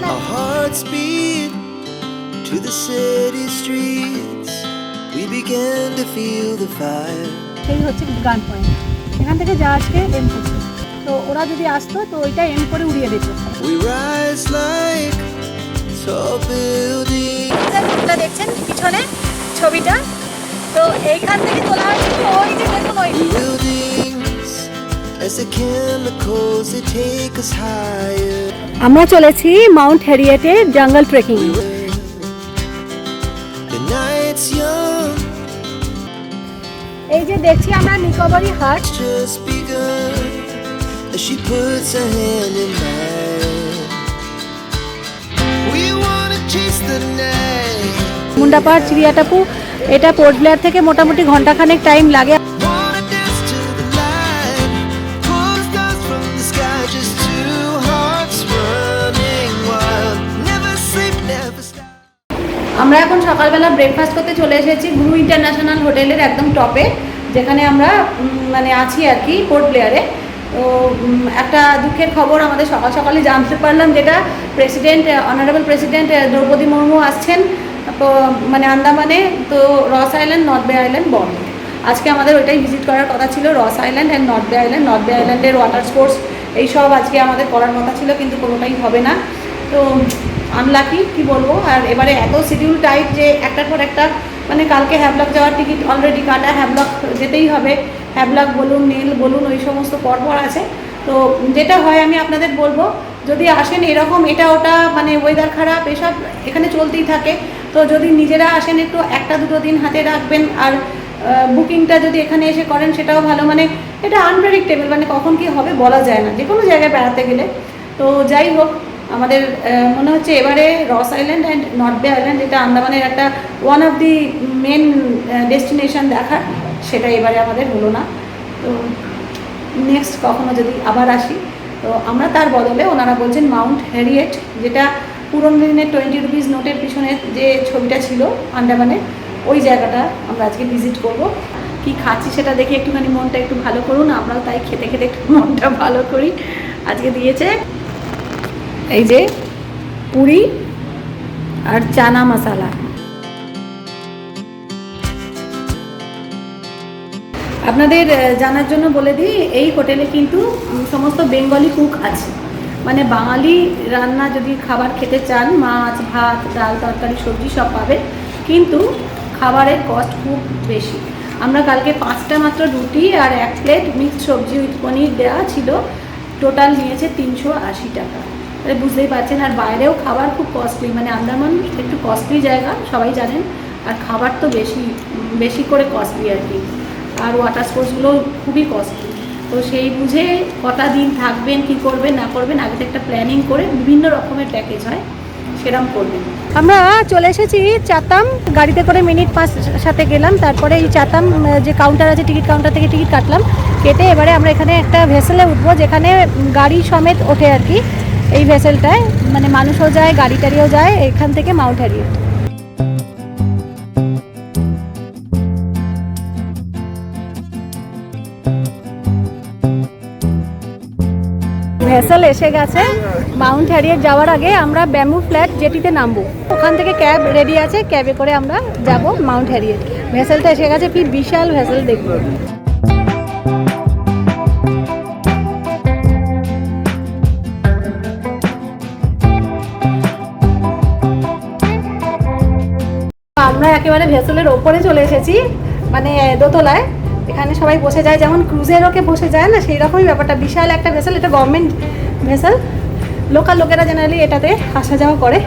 Our hearts beat to the city streets. We began to feel the fire. সেই হচ্ছে গান point এখান থেকে জাহাজকে এম করছে তো ওরা যদি আসতো তো ওইটা এম করে উড়িয়ে দিত We rise like tall buildings. দেখছেন পিছনে ছবিটা তো এইখান থেকে তোলা হয়েছে ওই যে দেখুন ওই আমরা চলেছি মাউন্ট হ্যারিয়েটের জঙ্গল ট্রেকিং এই যে দেখছি আমরা নিকোবরি হাট it's just begun. She puts her hand in mine. We wanna chase the night. মুন্ডাপাড় চিড়িয়াটাপু এটা পোর্ট ব্লেয়ার থেকে মোটামুটি ঘন্টাখানেক টাইম লাগে সকালবেলা ব্রেকফাস্ট করতে চলে এসেছি গুরু ইন্টারন্যাশনাল হোটেলের একদম টপে যেখানে আমরা মানে আছি আর কি পোর্ট প্লেয়ারে তো একটা দুঃখের খবর, আমাদের সকাল সকালে জানতে পারলাম যেটা president honourable president Droupadi Murmu আসছেন মানে আন্দামানে, তো Ross Island North Bay island বন্ধ আজকে আমাদের ওইটাই ভিজিট করার কথা ছিল, Ross Island and North Bay Island North Bay আইল্যান্ডের ওয়াটার স্পোর্টস এইসব আজকে আমাদের করার কথা ছিল, কিন্তু কোনোটাই হবে না। তো আনলাকি কি বলব? আর এবারে এত শিডিউল টাইট যে একটার পর একটা মানে কালকে হ্যাবলক যাওয়ার টিকিট অলরেডি কাটা হ্যাবলক যেতেই হবে। হ্যাবলক বলুন নীল বলুন, ওই সমস্ত পরপর আছে। তো যেটা হয়, আমি আপনাদের বলব, যদি আসেন এরকম, এটা ওটা মানে ওয়েদার খারাপ, এসব এখানে চলতেই থাকে। তো যদি নিজেরা আসেন একটু একটা দুটো দিন হাতে রাখবেন, আর বুকিংটা যদি এখানে এসে করেন, সেটাও ভালো। মানে এটা আনপ্রেডিক্টেবল মানে কখন কি হবে বলা যায় না। যে কোনো জায়গায় বেড়াতে গেলে। তো যাই হোক আমাদের মনে হচ্ছে এবারে Ross Island and North Bay Island যেটা আন্দামানের একটা one of the main destination দেখার, সেটা এবারে আমাদের হলো না। তো নেক্সট কখনো যদি আবার আসি, তো আমরা তার বদলে ওনারা বলছেন মাউন্ট হ্যারিয়েট, যেটা পুরনো দিনের টোয়েন্টি রুপিস নোটের পিছনে যে ছবিটা ছিল আন্দামানে ওই জায়গাটা আমরা আজকে ভিজিট করব। কি খাচ্ছি সেটা দেখে একটুখানি মনটা একটু ভালো করুন, আমরাও তাই খেতে খেতে একটু মনটা ভালো করি। আজকে দিয়েছে এই যে পুরি আর চানা মশালা। আপনাদের জানার জন্য বলে দিই, এই হোটেলে কিন্তু সমস্ত বেঙ্গলি কুক আছে। মানে বাঙালি রান্না যদি খাবার খেতে চান, মাছ, ভাত, ডাল, তরকারি, সবজি সব পাবেন, কিন্তু খাবারের কস্ট খুব বেশি। আমরা কালকে পাঁচটা মাত্র রুটি আর এক প্লেট মিক্সড সবজি উইথ পনির দেওয়া ছিল। টোটাল নিয়েছে তিনশো আশি টাকা। বুঝতেই পারছেন। আর বাইরেও খাবার খুব কস্টলি মানে আন্দামান একটু কস্টলি জায়গা, সবাই জানেন। আর খাবার তো বেশি বেশি করে কস্টলি আর কি। আর ওয়াটার স্পোর্টসগুলো খুবই কস্টলি তো সেই বুঝে কটা দিন থাকবেন, কি করবেন, না করবেন, আগে একটা প্ল্যানিং করে বিভিন্ন রকমের প্যাকেজ হয়, সেরম করবেন। আমরা চলে এসেছি চাতাম, গাড়িতে করে মিনিট পাঁচ সাথে গেলাম। তারপরে এই চাতাম যে কাউন্টার আছে টিকিট কাউন্টার থেকে টিকিট কাটলাম। কেটে এবারে আমরা এখানে একটা ভেসেলে উঠবো, যেখানে গাড়ি সমেত ওঠে আর কি। এই ভেসেলটায় মানে মানুষও যায় গাড়ি টাড়িও যায়, এখান থেকে মাউন্ট হ্যারিয়েট। ভেসেল এসে গেছে। মাউন্ট হ্যারিয়েট যাওয়ার আগে আমরা ব্যাম্বু ফ্ল্যাট জেটিতে নামবো। ওখান থেকে ক্যাব রেডি আছে, ক্যাবে করে আমরা যাব মাউন্ট হ্যারিয়েট। ভেসেলটা এসে গেছে, কি বিশাল ভেসেল দেখব আমরা একেবারে ভেসেলের ওপরে চলে এসেছি মানে দোতলায়। এখানে সবাই বসে যায়, যেমন ক্রুজের ওকে বসে যায় না সেই রকমই ব্যাপারটা। বিশাল একটা ভেসেল এটা গভর্নমেন্ট ভেসেল লোকাল লোকেরা জেনারেলি এটাতে আসা যাওয়া করে।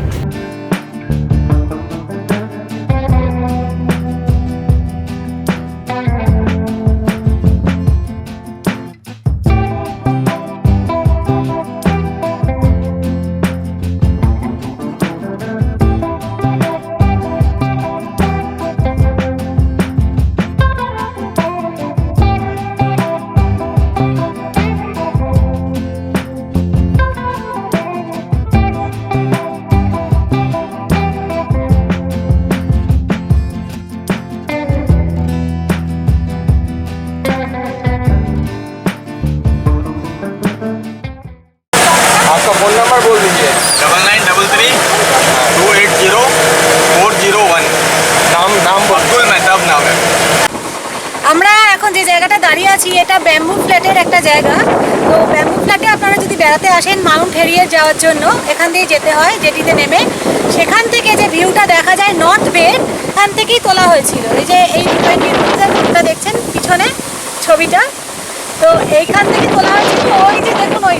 যাওয়ার জন্য এখান দিয়ে যেতে হয়, যেটিতে নেমে সেখান থেকে যে ভিউটা দেখা যায় নর্থ বে এখান থেকেই তোলা হয়েছিল। এই যে এই ভিউটা দেখছেন পিছনে ছবিটা? তো এইখান থেকে তোলা হয়েছিল, ওই যে দেখুন ওই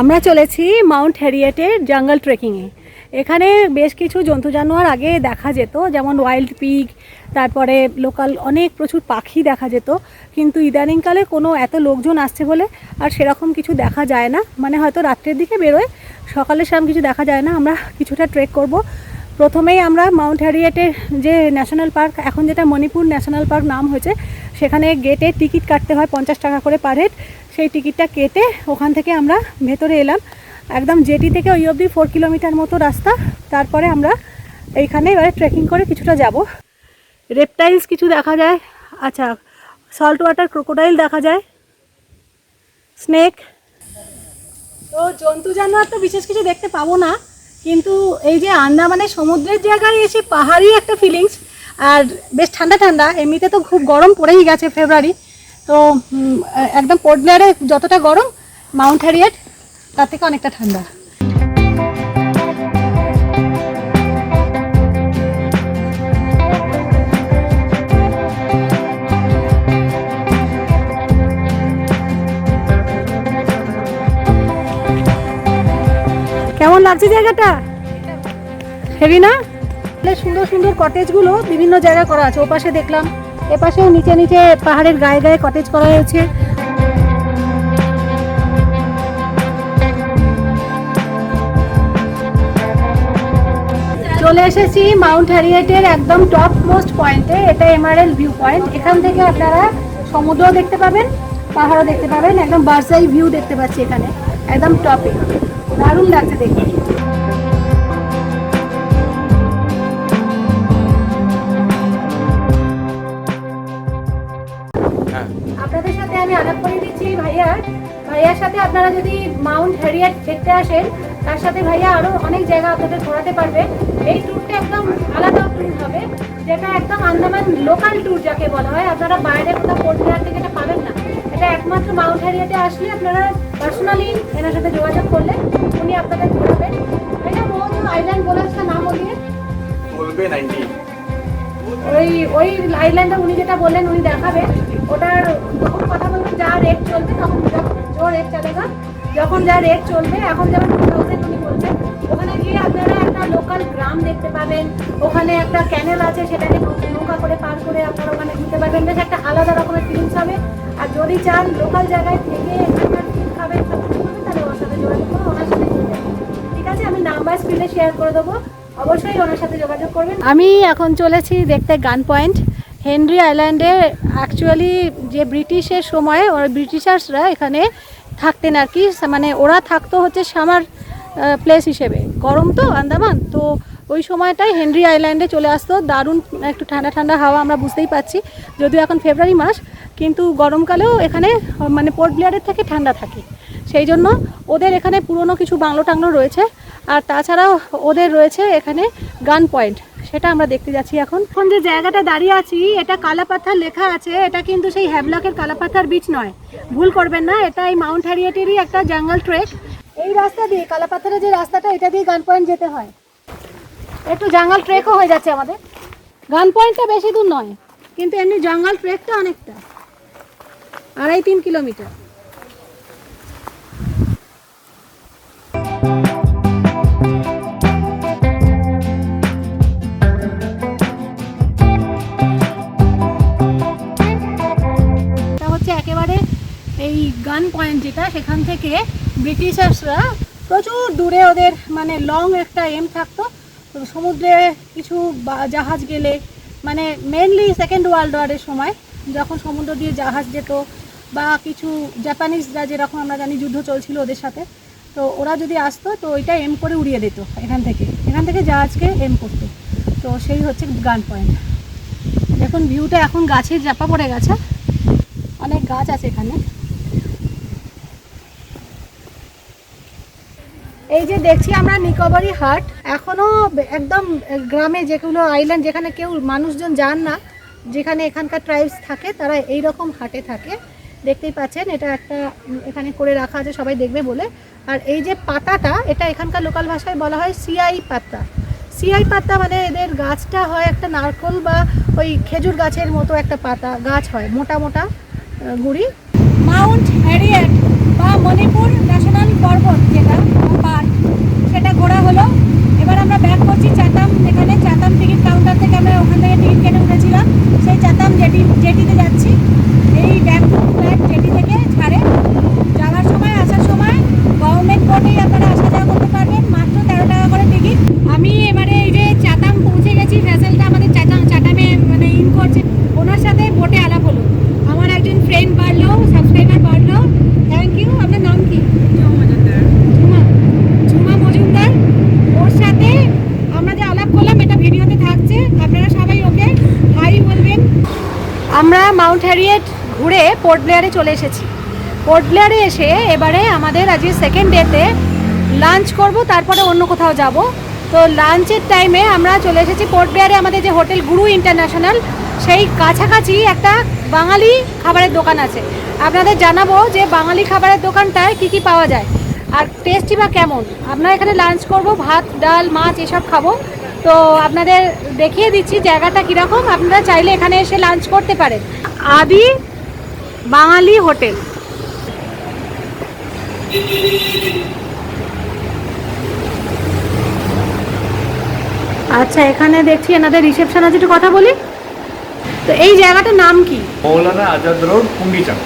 আমরা চলেছি মাউন্ট হ্যারিয়েটের জঙ্গল ট্রেকিংয়ে। এখানে বেশ কিছু জন্তু জানোয়ার আগে দেখা যেত, যেমন ওয়াইল্ড পিগ, তারপরে লোকাল অনেক প্রচুর পাখি দেখা যেত, কিন্তু ইদানিংকালে কোনো এত লোকজন আসছে বলে আর সেরকম কিছু দেখা যায় না। মানে হয়তো রাত্রের দিকে বেরোয় সকালে সেরকম কিছু দেখা যায় না। আমরা কিছুটা ট্রেক করব। প্রথমেই আমরা মাউন্ট হ্যারিয়েটের যে ন্যাশনাল পার্ক, এখন যেটা মণিপুর ন্যাশনাল পার্ক নাম হয়েছে, সেখানে গেটে টিকিট কাটতে হয় পঞ্চাশ টাকা করে পার হেড। সেই টিকিটটা কেটে ওখান থেকে আমরা ভেতরে এলাম। একদম জেটি থেকে ওই অবধি ফোর কিলোমিটার মতো রাস্তা। তারপরে আমরা এইখানে এবারে ট্রেকিং করে কিছুটা যাব। রেপটাইলস কিছু দেখা যায়। আচ্ছা সল্ট ওয়াটার ক্রোকোডাইল দেখা যায়। স্নেক তো জন্তু জানোয়ার তো বিশেষ কিছু দেখতে পাবো না। কিন্তু এই যে আন্দামানের সমুদ্রের জায়গায় এসে পাহাড়ি একটা ফিলিংস আর বেশ ঠান্ডা ঠান্ডা, এমনিতে তো খুব গরম পড়েই গেছে ফেব্রুয়ারি তো একদম পোর্ট যতটা গরম মাউন্ট হ্যারিয়েট তার থেকে অনেকটা ঠান্ডা। কেমন লাগছে জায়গাটা? হেভি না? বেশ সুন্দর সুন্দর কটেজগুলো বিভিন্ন জায়গায় করা আছে ওপাশে দেখলাম। এপাশেও নিচে নিচে পাহাড়ের গায়ে গায়ে কটেজ করা হয়েছে। চলে এসেছি মাউন্ট হ্যারিয়েটের একদম টপ মোস্ট পয়েন্টে এটা এমআরএল ভিউ পয়েন্ট এখান থেকে আপনারা সমুদ্র দেখতে পাবেন, পাহাড়ও দেখতে পাবেন, একদম বার্সাই ভিউ দেখতে পাচ্ছি এখানে, একদম টপে দারুণ লাগছে দেখতে। সাথে আমি আলাপ করে দিচ্ছি ভাইয়ার ভাইয়ার সাথে আপনারা যদি মাউন্ট হ্যারিয়ার দেখতে আসেন তার সাথে ভাইয়া আরও অনেক জায়গা আপনাদের ঘোরাতে পারবে। এই ট্যুরটা একদম আলাদা ট্যুর হবে যেটা একদম আন্দামান লোকাল ট্যুর যাকে বলা হয়। আপনারা বাইরে কোথাও কোচবিহার থেকে এটা পাবেন না। এটা একমাত্র মাউন্ট হ্যারিয়াতে আসলে আপনারা পার্সোনালি এনার সাথে যোগাযোগ করলে উনি আপনাদের ঘোরাবেন এটা মোহন আইল্যান্ড বলে একটা নাম বলিয়ে। ওই ওই আইল্যান্ডটা উনি যেটা বললেন উনি দেখাবেন ওটার কথা বলবেন যা রেট চলবে তখন যখন জো রেট চলেগা যখন যা রেট চলবে, এখন যেমন টু থাউজেন্ড উনি বলছেন, ওখানে গিয়ে আপনারা একটা লোকাল গ্রাম দেখতে পাবেন, ওখানে একটা ক্যানেল আছে, সেটাকে নৌকা করে পার করে আপনারা ওখানে ঘুরতে পারবেন, বেশ একটা আলাদা রকমের ফিলিংস হবে। আর যদি চান লোকাল জায়গায় থেকে এখানকার ফিল খাবেন সব তাহলে ওর সাথে যোগাযোগ করে ওনার সাথে ঠিক আছে? আমি নাম্বার স্ক্রিনে শেয়ার করে দেবো। অবশ্যই ওনার সাথে যোগাযোগ করবেন। আমি এখন চলেছি দেখতে গান পয়েন্ট হেনরি আইল্যান্ডে অ্যাকচুয়ালি যে ব্রিটিশের সময় ওরা ব্রিটিশার্সরা এখানে থাকতেন আর কি মানে ওরা থাকতো হচ্ছে সামার প্লেস হিসেবে। গরম তো, আন্দামান। তো ওই সময়টাই হেনরি আইল্যান্ডে চলে আসতো। দারুণ, একটু ঠান্ডা ঠান্ডা হাওয়া আমরা বুঝতেই পাচ্ছি। যদিও এখন ফেব্রুয়ারি মাস, কিন্তু গরমকালেও এখানে মানে পোর্ট ব্লেয়ারের থেকে ঠান্ডা থাকে। সেই জন্য ওদের এখানে পুরনো কিছু বাংলো টাংলো রয়েছে। আর তাছাড়াও ওদের রয়েছে এখানে গান পয়েন্ট। সেটা আমরা দেখতে যাচ্ছি এখন। এখন যে জায়গাটা দাঁড়িয়ে আছি, এটা কালাপাথার লেখা আছে, এটা কিন্তু সেই হ্যাভলকের কালাপাথার বিচ নয়। ভুল করবেন না, এটা এই মাউন্ট হ্যারিয়েটেরই একটা জঙ্গল ট্রেক এই রাস্তা দিয়ে, কালাপাথারের যে রাস্তাটা, এটা দিয়ে গান পয়েন্ট যেতে হয়। একটু জঙ্গল ট্রেকও হয়ে যাচ্ছে আমাদের। গান পয়েন্টটা বেশি দূর নয়, কিন্তু এমনি জঙ্গল ট্রেকটা অনেকটা। আড়াই তিন কিলোমিটার। গান পয়েন্ট যেটা, সেখান থেকে ব্রিটিশার্সরা প্রচুর দূরে ওদের মানে লং একটা এম থাকতো। সমুদ্রে কিছু জাহাজ গেলে মানে মেনলি সেকেন্ড ওয়ার্ল্ড ওয়ারের সময়, যখন সমুদ্র দিয়ে জাহাজ যেত বা কিছু জাপানিজরা যেরকম আমরা জানি যুদ্ধ চলছিল ওদের সাথে, তো ওরা যদি আসতো, তো ওইটা এম করে উড়িয়ে দিত এখান থেকে। এখান থেকে জাহাজকে এম করতো। তো সেই হচ্ছে গান পয়েন্ট দেখুন ভিউটা এখন গাছের চাপা পড়ে গেছে। অনেক গাছ আছে এখানে। এই যে দেখছি আমরা নিকোবরি হাট, এখনও একদম গ্রামে যেগুলো আইল্যান্ড যেখানে কেউ মানুষজন যান না, যেখানে এখানকার ট্রাইবস থাকে, তারা এই রকম হাটে থাকে। দেখতেই পাচ্ছেন, এটা একটা, এখানে করে রাখা আছে, সবাই দেখবে বলে। আর এই যে পাতাটা, এটা এখানকার লোকাল ভাষায় বলা হয় সিআই পাতা। সিআই পাতা মানে এদের গাছটা হয় একটা নারকল বা ওই খেজুর গাছের মতো একটা পাতা, গাছ হয়, মোটা মোটা গুড়ি। মাউন্ট হ্যারিয়েট বা মণিপুর ন্যাশনাল পর্বত যেটা ঘোরা হলো। এবার আমরা ব্যাক করছি চাতাম। এখানে চাতাম টিকিট কাউন্টার থেকে আমরা ওখান থেকে টিকিট কেটে উঠেছিলাম। সেই চাতাম জেটি জেটিতে যাচ্ছি। এই ব্যাক ফ্ল্যাট জেটি থেকে ছাড়ে। যাওয়ার সময়, আসার সময় গভর্নমেন্ট বোর্ডেই আপনারা আসা যাওয়া করতে পারবেন। মাত্র তেরো টাকা করে টিকিট আমি এবারে এই যে চাতাম পৌঁছে গেছি ভেসেলটা আমাদের চাতাম চাতামে মানে ইন করছে ওনার সাথে বোটে আলাপ হলো আমার একজন ফ্রেন্ড বাড়লো সাবস্ক্রাইবার বাড়লো থ্যাংক ইউ আপনার নাম কি ঝুমা ঝুমা মজুমদার ওর সাথে আমরা যে আলাপ করলাম এটা ভিডিওতে থাকছে আপনারা সবাই ওকে হাই বলবেন আমরা মাউন্ট হ্যারিয়েট ঘুরে পোর্ট ব্লেয়ারে চলে এসেছি। পোর্ট ব্লেয়ারে এসে এবারে আমাদের আজকে সেকেন্ড ডেতে লাঞ্চ করব, তারপরে অন্য কোথাও যাব। তো লাঞ্চের টাইমে আমরা চলে এসেছি পোর্ট ব্লেয়ারে, আমাদের যে হোটেল গুরু ইন্টারন্যাশনাল, সেই কাছাকাছি একটা বাঙালি খাবারের দোকান আছে। আপনাদের জানাব যে বাঙালি খাবারের দোকানটায় কি কি পাওয়া যায়। আর টেস্টি বা কেমন? আমরা এখানে লাঞ্চ করব, ভাত, ডাল, মাছ, এসব খাব। তো আপনাদের দেখিয়ে দিচ্ছি জায়গাটা কীরকম। আপনারা চাইলে এখানে এসে লাঞ্চ করতে পারেন। আদি বাঙালি হোটেল। আচ্ছা এখানে দেখছি এনাদের রিসেপশন আছে একটু কথা বলি। তো এই জায়গাটার নাম কি? মৌলানা আজাদ রোড পুন্ডিচাং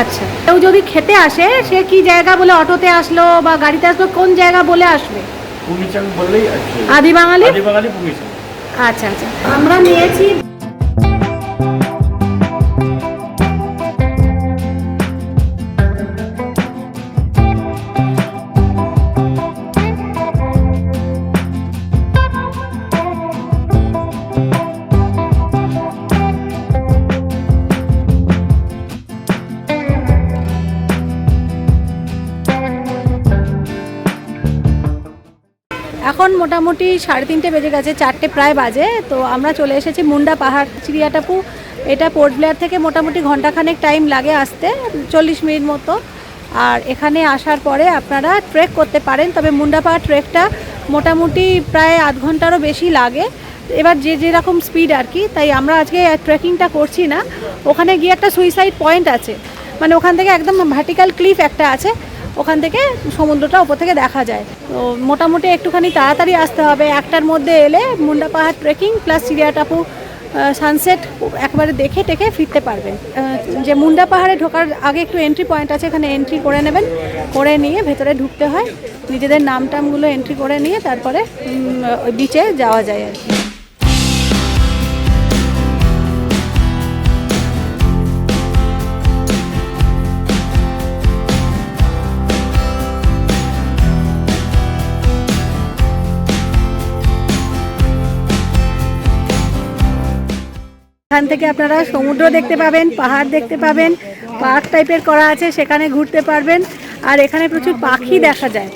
আচ্ছা কেউ যদি খেতে আসে সে কি জায়গা বলে অটোতে আসলো বা গাড়িতে আসলো কোন জায়গা বলে আসবে? পুন্ডিচাং বললেই আদি বাঙালি আদি বাঙালি পুন্ডিচাং আচ্ছা আচ্ছা। আমরা নিয়েছি এখন মোটামুটি সাড়ে তিনটে বেজে গেছে, চারটে প্রায় বাজে। তো আমরা চলে এসেছি মুন্ডা পাহাড়, চিড়িয়াটাপু। এটা পোর্ট ব্লেয়ার থেকে মোটামুটি ঘন্টাখানেক টাইম লাগে আসতে, চল্লিশ মিনিট মতো। আর এখানে আসার পরে আপনারা ট্রেক করতে পারেন, তবে মুন্ডা পাহাড় ট্রেকটা মোটামুটি প্রায় আধ ঘন্টারও বেশি লাগে। এবার যে যেরকম স্পিড আর কি, তাই আমরা আজকে ট্রেকিংটা করছি না। ওখানে গিয়ে একটা সুইসাইড পয়েন্ট আছে। মানে ওখান থেকে একদম ভার্টিক্যাল ক্লিফ একটা আছে। ওখান থেকে সমুদ্রটা ওপর থেকে দেখা যায়। তো মোটামুটি একটুখানি তাড়াতাড়ি আসতে হবে। একটার মধ্যে এলে মুন্ডা পাহাড় ট্রেকিং প্লাস চিড়িয়াটাপু সানসেট একবারে দেখে টেকে ফিরতে পারবেন। যে মুন্ডা পাহাড়ে ঢোকার আগে একটু এন্ট্রি পয়েন্ট আছে, এখানে এন্ট্রি করে নেবেন। করে নিয়ে ভেতরে ঢুকতে হয়। নিজেদের নাম টামগুলো এন্ট্রি করে নিয়ে তারপরে বিচে যাওয়া যায় আর কি। এখান থেকে আপনারা সমুদ্র দেখতে পাবেন, পাহাড় দেখতে পাবেন, পার্ক টাইপের করা আছে, সেখানে ঘুরতে পারবেন। আর এখানে প্রচুর পাখি দেখা যায়।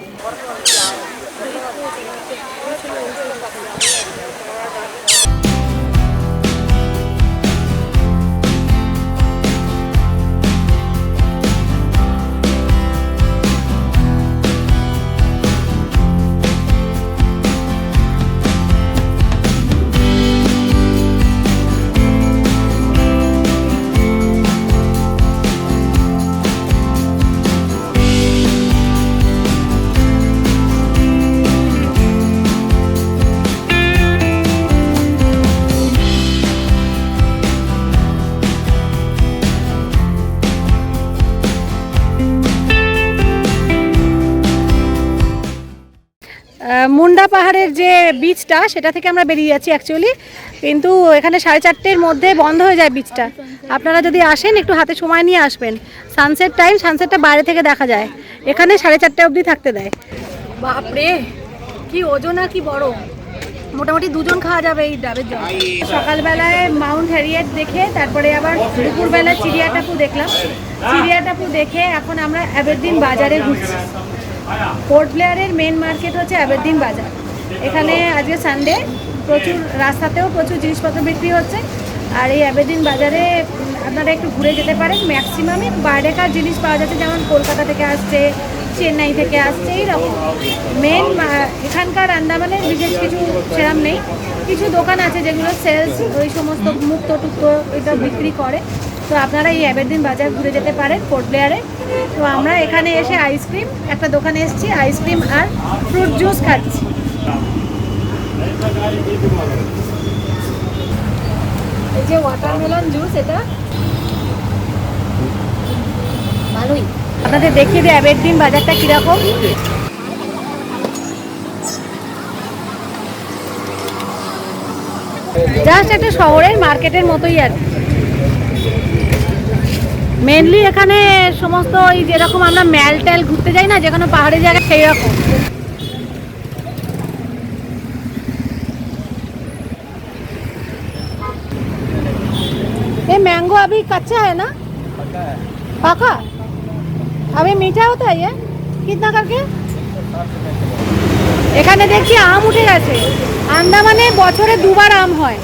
পাহাড়ের যে বিচটা সেটা থেকে আমরা বেরিয়ে যাচ্ছি অ্যাকচুয়ালি কিন্তু এখানে সাড়ে চারটের মধ্যে বন্ধ হয়ে যায় বিচটা আপনারা যদি আসেন, একটু হাতে সময় নিয়ে আসবেন। সানসেট টাইম সানসেটটা বাইরে থেকে দেখা যায়। এখানে সাড়ে চারটে অবধি থাকতে দেয়। বাপরে! কি ওজন আর কি বড়। মোটামুটি দুজন খাওয়া যাবে এই ডাবের জল সকালবেলায় মাউন্ট হ্যারিয়েট দেখে, তারপরে আবার দুপুরবেলায় চিড়িয়াটাপু দেখলাম। চিড়িয়াটাপু দেখে এখন আমরা অ্যাবেরদিন বাজারে ঘুরছি। পোর্ট ব্লেয়ারের মেন মার্কেট হচ্ছে অ্যাবেরদিন বাজার। এখানে আজকে সানডে প্রচুর, রাস্তাতেও প্রচুর জিনিসপত্র বিক্রি হচ্ছে। আর এই অ্যাবেরদিন বাজারে আপনারা একটু ঘুরে যেতে পারেন। ম্যাক্সিমামই বাইরেকার জিনিস পাওয়া যাচ্ছে, যেমন কলকাতা থেকে আসছে, চেন্নাই থেকে আসছে, এইরকম। মেন এখানকার আন্দামানের বিশেষ কিছু সেরাম নেই। কিছু দোকান আছে যেগুলো সেলস ওই সমস্ত মুক্ত টুক্ত এটা বিক্রি করে। তো আপনারা এই অ্যাবেরদিন বাজার ঘুরে যেতে পারেন পোর্ট ব্লেয়ারে তো আমরা এখানে এসে আইসক্রিম একটা দোকানে এসেছি আইসক্রিম আর ফ্রুট জুস খাচ্ছি। এই যে ওয়াটারমেলন জুস এটা? আপনাদের দেখিয়ে দিই অ্যাবেরদিন বাজারটা কীরকম? জাস্ট একটা শহরের মার্কেটের মতোই আর মেনলি এখানে সমস্ত ওই যেরকম আমরা ম্যাল ট্যাল ঘুরতে যাই না যেখানে পাহাড়ি জায়গা সেই রকম ये मैंगो अभी कच्चा है ना पका अभी मीठा होता है ये कितना करके এখানে দেখছি আম উঠে গেছে আন্দামানে বছরে দুবার আম হয়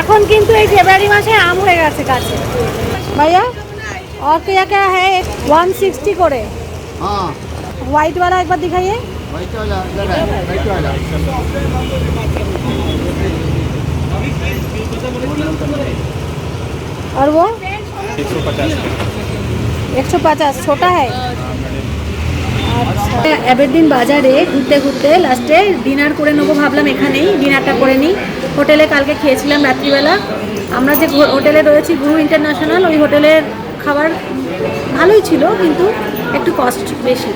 এখন কিন্তু এই ফেব্রুয়ারি মাসে আম উঠে গেছে গাছে ভাইয়া और क्या क्या है वन सिक्सटी করে हाँ व्हाइट वाला एक बार दिखाइए वाइट वाला इधर है वाइट वाला और वो एक सौ पचास एक सौ पचास छोटा है আচ্ছা অ্যাবেরদিন বাজারে ঘুরতে ঘুরতে লাস্টে ডিনার করে নেবো ভাবলাম এখানেই ডিনারটা করে নিই হোটেলে কালকে খেয়েছিলাম রাত্রিবেলা আমরা যে ঘো- হোটেলে রয়েছি গুরু ইন্টারন্যাশনাল ওই হোটেলের খাবার ভালোই ছিল কিন্তু একটু কস্ট বেশি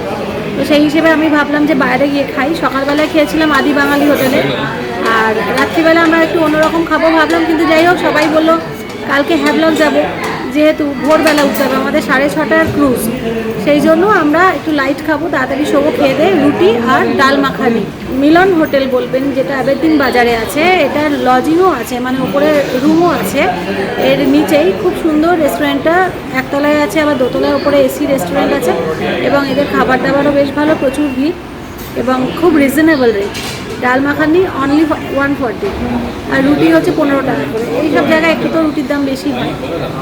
তো সেই হিসেবে আমি ভাবলাম যে বাইরে গিয়ে খাই সকালবেলায় খেয়েছিলাম আদি বাঙালি হোটেলে আর রাত্রিবেলা আমরা একটু অন্যরকম খাবো ভাবলাম কিন্তু যাই হোক সবাই বললো কালকে হ্যাভলক যাব, যেহেতু ভোরবেলা উঠতে হবে, আমাদের সাড়ে ছটার ক্রুজ সেই জন্য আমরা একটু লাইট খাব, তাড়াতাড়ি শোবো, খেয়ে দিয়ে রুটি আর ডাল মাখানি। মিলন হোটেল বলবেন, যেটা আবেদিন বাজারে আছে, এটার লজিংও আছে মানে ওপরে রুমও আছে। এর নিচেই খুব সুন্দর রেস্টুরেন্টটা একতলায় আছে, আবার দোতলায় ওপরে এসি রেস্টুরেন্ট আছে, এবং এদের খাবার দাবারও বেশ ভালো, প্রচুর ভিড়, এবং খুব reasonable rate dal makhani only one forty আর রুটি হচ্ছে পনেরো টাকা করে। এইসব জায়গায় একটু তো রুটির দাম বেশি হয়,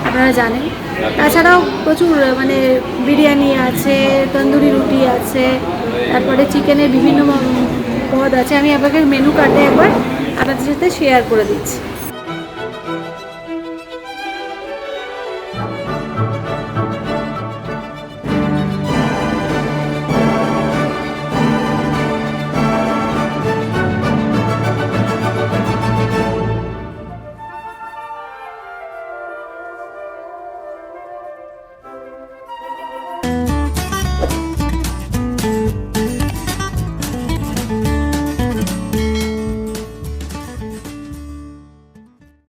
আপনারা জানেন। তাছাড়াও প্রচুর মানে বিরিয়ানি আছে, তন্দুরি রুটি আছে, তারপরে চিকেনের বিভিন্ন পদ আছে। আমি আপনাকে মেনু কার্ডে একবার আপনাদের সাথে শেয়ার করে দিচ্ছি।